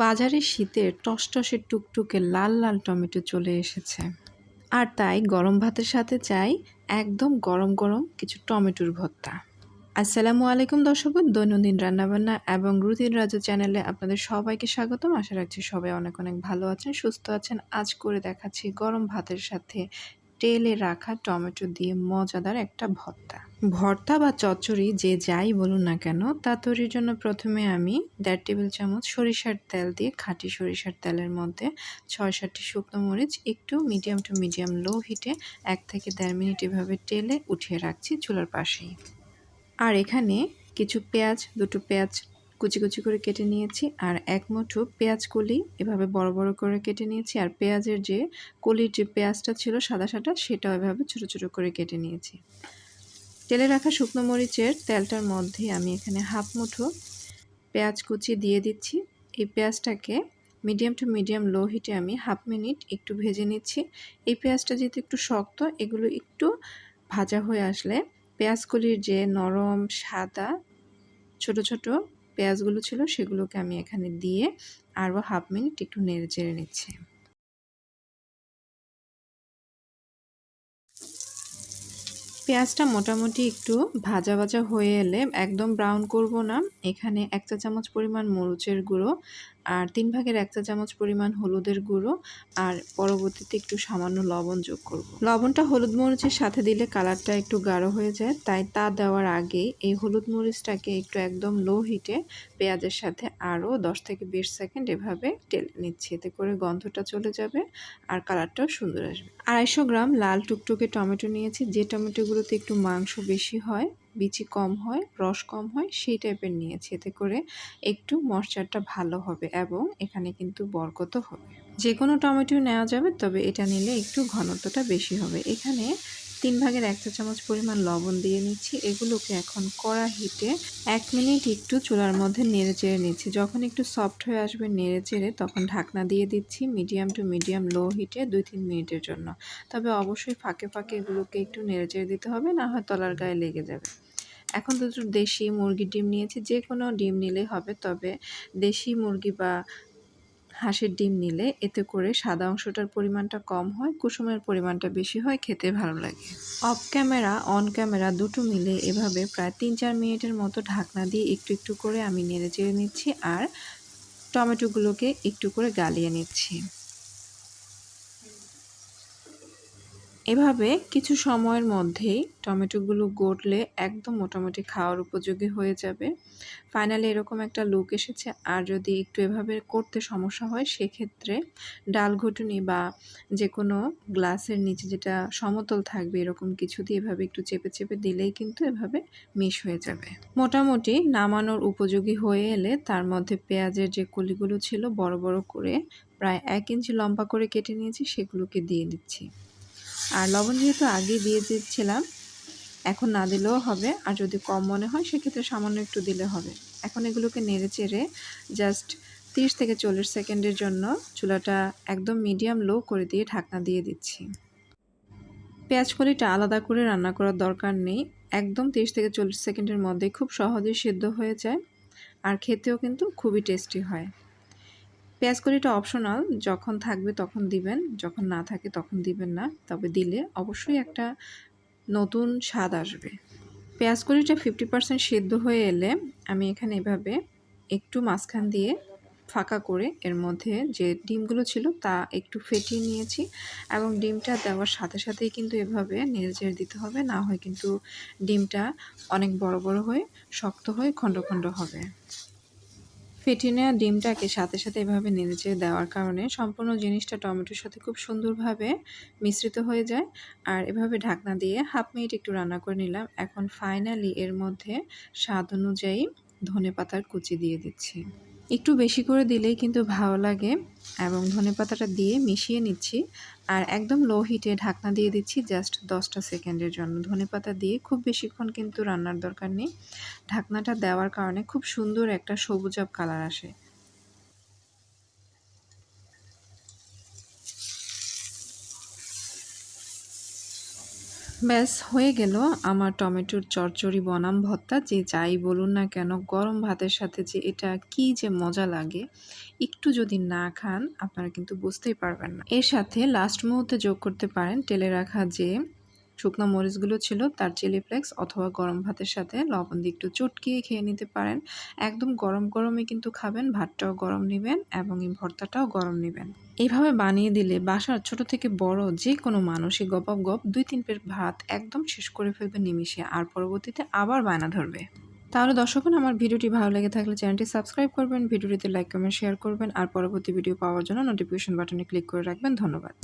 বাজারে শীতের টসটসে টুকটুকে লাল লাল টমেটো চলে এসেছে। আর তাই গরম ভাতের সাথে চাই একদম গরম গরম কিছু টমেটোর ভর্তা। আসসালামু আলাইকুম দর্শক দৈনন্দিন রান্নাবান্না এবং রুতিন রাজু চ্যানেলে আপনাদের সবাইকে স্বাগতম। আশা রাখছি সবাই অনেক অনেক ভালো আছেন, সুস্থ আছেন। আজ করে দেখাচ্ছি গরম ভাতের সাথে তেলে রাখা টমেটো দিয়ে মজাদার একটা ভর্তা। ভর্তা বা চচ্চড়ি যে যাই বলুন না কেন, তা তৈরির জন্য প্রথমে আমি দেড় টেবিল চামচ সরিষার তেল দিয়ে খাঁটি সরিষার তেলের মধ্যে ছয় সাতটি শুকনো মরিচ একটু মিডিয়াম টু মিডিয়াম লো হিটে এক থেকে দেড় মিনিট এভাবে টেলে উঠিয়ে রাখছি চুলার পাশেই। আর এখানে কিছু পেঁয়াজ, দুটো পেঁয়াজ কুচি কুচি করে কেটে নিয়েছি আর এক মুঠো পেঁয়াজ কলি এভাবে বড় বড় করে কেটে নিয়েছি আর পেঁয়াজের যে কলির যে পেঁয়াজটা ছিল সাদা সাদা, সেটাও এভাবে ছোটো ছোটো করে কেটে নিয়েছি। তেলে রাখা শুকনো মরিচের তেলটার মধ্যে আমি এখানে হাফ মুঠো পেঁয়াজ কুচি দিয়ে দিচ্ছি। এই পেঁয়াজটাকে মিডিয়াম টু মিডিয়াম লো হিটে আমি হাফ মিনিট একটু ভেজে নিচ্ছি। এই পেঁয়াজটা যেহেতু একটু শক্ত, এগুলো একটু ভাজা হয়ে আসলে পেঁয়াজগুলির যে নরম সাদা ছোট ছোট পেঁয়াজগুলো ছিল সেগুলোকে আমি এখানে দিয়ে আরও হাফ মিনিট একটু নেড়ে চেড়ে নিচ্ছি। পেঁয়াজটা মোটামুটি একটু ভাজা ভাজা হয়ে এলে একদম ব্রাউন করব না। এখানে এক চা চামচ পরিমাণ মরুচের গুঁড়ো আর তিন ভাগের এক চা চামচ পরিমাণ হলুদের গুঁড়ো আর পরবর্তীতে একটু সামান্য লবণ যোগ করব। লবণটা হলুদ মরিচের সাথে দিলে কালারটা একটু গাঢ় হয়ে যায়, তাই তা দেওয়ার আগে এই হলুদ মরিচটাকে একটু একদম লো হিটে পেঁয়াজের সাথে আরও দশ থেকে বিশ সেকেন্ড এভাবে টেলে নিচ্ছি, এতে করে গন্ধটা চলে যাবে আর কালারটাও সুন্দর আসবে আড়াইশো গ্রাম লাল টুকটুকে টমেটো নিয়েছি, যে টমেটোগুলোতে একটু মাংস বেশি হয় বিচি কম হয়, রস কম হয়, সেই টাইপের নিয়েছি। এতে করে একটু মশচারটা ভালো হবে এবং এখানে কিন্তু বরকতও হবে। যে কোনো টমেটো নেওয়া যাবে, তবে এটা নিলে একটু ঘনত্বটা বেশি হবে। এখানে তিন ভাগের এক চা চামচ পরিমাণ লবণ দিয়ে নিচ্ছি। এগুলোকে এখন কড়া হিটে এক মিনিট একটু চুলার মধ্যে নেড়ে চেড়ে নিচ্ছি। যখন একটু সফট হয়ে আসবে নেড়ে চেড়ে তখন ঢাকনা দিয়ে দিচ্ছি মিডিয়াম টু মিডিয়াম লো হিটে দুই তিন মিনিটের জন্য। তবে অবশ্যই ফাঁকে ফাঁকে এগুলোকে একটু নেড়ে চেড়ে দিতে হবে, না হয় তলার গায়ে লেগে যাবে। এখন তো দেশি মুরগির ডিম নিয়েছি যে কোনো ডিম নিলেই হবে। তবে দেশি মুরগি বা হাঁসের ডিম নিলে এতে করে সাদা অংশটার পরিমাণটা কম হয়, কুসুমের পরিমাণটা বেশি হয়, খেতে ভালো লাগে। অফ ক্যামেরা, অন ক্যামেরা দুটো মিলে এভাবে প্রায় তিন চার মিনিটের মতো ঢাকনা দিয়ে একটু একটু করে আমি নেড়ে চেড়ে নিচ্ছি আর টমেটোগুলোকে একটু করে গালিয়ে নিচ্ছি। এভাবে কিছু সময়ের মধ্যেই টমেটোগুলো গড়লে একদম মোটামুটি খাওয়ার উপযোগী হয়ে যাবে। ফাইনালি এরকম একটা লুক এসেছে, আর যদি একটু এভাবে করতে সমস্যা হয়, সেক্ষেত্রে ডাল ঘুটুনি বা যে কোনো গ্লাসের নিচে যেটা সমতল থাকবে, এরকম কিছু দিয়ে এভাবে একটু চেপে চেপে দিলেই কিন্তু এভাবে মিশ হয়ে যাবে। মোটামুটি নামানোর উপযোগী হয়ে এলে তার মধ্যে পেঁয়াজের যে কলিগুলো ছিল বড় বড় করে প্রায় এক ইঞ্চি লম্বা করে কেটে নিয়েছি, সেগুলোকে দিয়ে দিচ্ছি। আর লবণ যেহেতু আগে দিয়ে দিচ্ছিলাম, এখন না দিলেও হবে। আর যদি কম মনে হয়, সেক্ষেত্রে সামান্য একটু দিলে হবে। এখন এগুলোকে নেড়ে চেড়ে জাস্ট তিরিশ থেকে চল্লিশ সেকেন্ডের জন্য চুলাটা একদম মিডিয়াম লো করে দিয়ে ঢাকনা দিয়ে দিচ্ছি। পেঁয়াজ কলিটা আলাদা করে রান্না করার দরকার নেই। একদম তিরিশ থেকে চল্লিশ সেকেন্ডের মধ্যে খুব সহজেই সিদ্ধ হয়ে যায়। আর খেতেও কিন্তু খুবই টেস্টি হয়। পেঁয়াজ কলিটা অপশনাল যখন থাকবে তখন দিবেন, যখন না থাকে তখন দিবেন না, তবে দিলে অবশ্যই একটা নতুন স্বাদ আসবে। পেঁয়াজ কলিটা ফিফটি পার্সেন্ট সেদ্ধ হয়ে এলে আমি এখানে এভাবে একটু মাঝখান দিয়ে ফাঁকা করে এর মধ্যে যে ডিমগুলো ছিল তা একটু ফেটিয়ে নিয়েছি এবং ডিমটা দেওয়ার সাথে সাথেই কিন্তু এভাবে নেড়ে দিতে হবে, না হয় কিন্তু ডিমটা অনেক বড় বড় হয়ে শক্ত হয়ে খণ্ড খণ্ড হবে। ফেটিয়ে নেওয়া ডিমটাকে সাথে সাথে এভাবে নেড়েচে দেওয়ার কারণে সম্পূর্ণ জিনিসটা টমেটোর সাথে খুব সুন্দরভাবে মিশ্রিত হয়ে যায়। আর এভাবে ঢাকনা দিয়ে হাফ মিনিট একটু রান্না করে নিলাম। এখন ফাইনালি এর মধ্যে স্বাদ অনুযায়ী ধনে পাতার কুচি দিয়ে দিচ্ছি। একটু বেশি করে দিলেই কিন্তু ভালো লাগে এবং ধনে পাতাটা দিয়ে মিশিয়ে নিচ্ছি। আর একদম লো হিটে ঢাকনা দিয়ে দিচ্ছি জাস্ট দশটা সেকেন্ডের জন্য। ধনে পাতা দিয়ে খুব বেশিক্ষণ কিন্তু রান্নার দরকার নেই। ঢাকনাটা দেওয়ার কারণে খুব সুন্দর একটা সবুজাব কালার আসে। ব্যাস, হয়ে গেল আমার টমেটোর চচ্চড়ি বনাম ভর্তা। যে যাই বলুন না কেন, গরম ভাতের সাথে যে এটা কি যে মজা লাগে, একটু যদি না খান আপনারা কিন্তু বুঝতেই পারবেন না। এর সাথে লাস্ট মুহূর্তে যোগ করতে পারেন, টেলে রাখা যে শুকনো মরিচগুলো ছিল, তার চিলি ফ্লেক্স অথবা গরম ভাতের সাথে লবণ দিয়ে একটু চটকিয়ে খেয়ে নিতে পারেন। একদম গরম গরমে কিন্তু খাবেন, ভাতটাও গরম নেবেন এবং এই ভর্তাটাও গরম নেবেন। এইভাবে বানিয়ে দিলে বাসার ছোট থেকে বড় যে কোনো মানুষই গপাপ গপ দুই তিন পেট ভাত একদম শেষ করে ফেলবে নিমিশে আর পরবর্তীতে আবার বায়না ধরবে। তাহলে দর্শকগণ আমার ভিডিওটি ভালো লেগে থাকলে চ্যানেলটি সাবস্ক্রাইব করবেন, ভিডিওটিতে লাইক, কমেন্ট, শেয়ার করবেন আর পরবর্তী ভিডিও পাওয়ার জন্য নোটিফিকেশন বাটনে ক্লিক করে রাখবেন। ধন্যবাদ।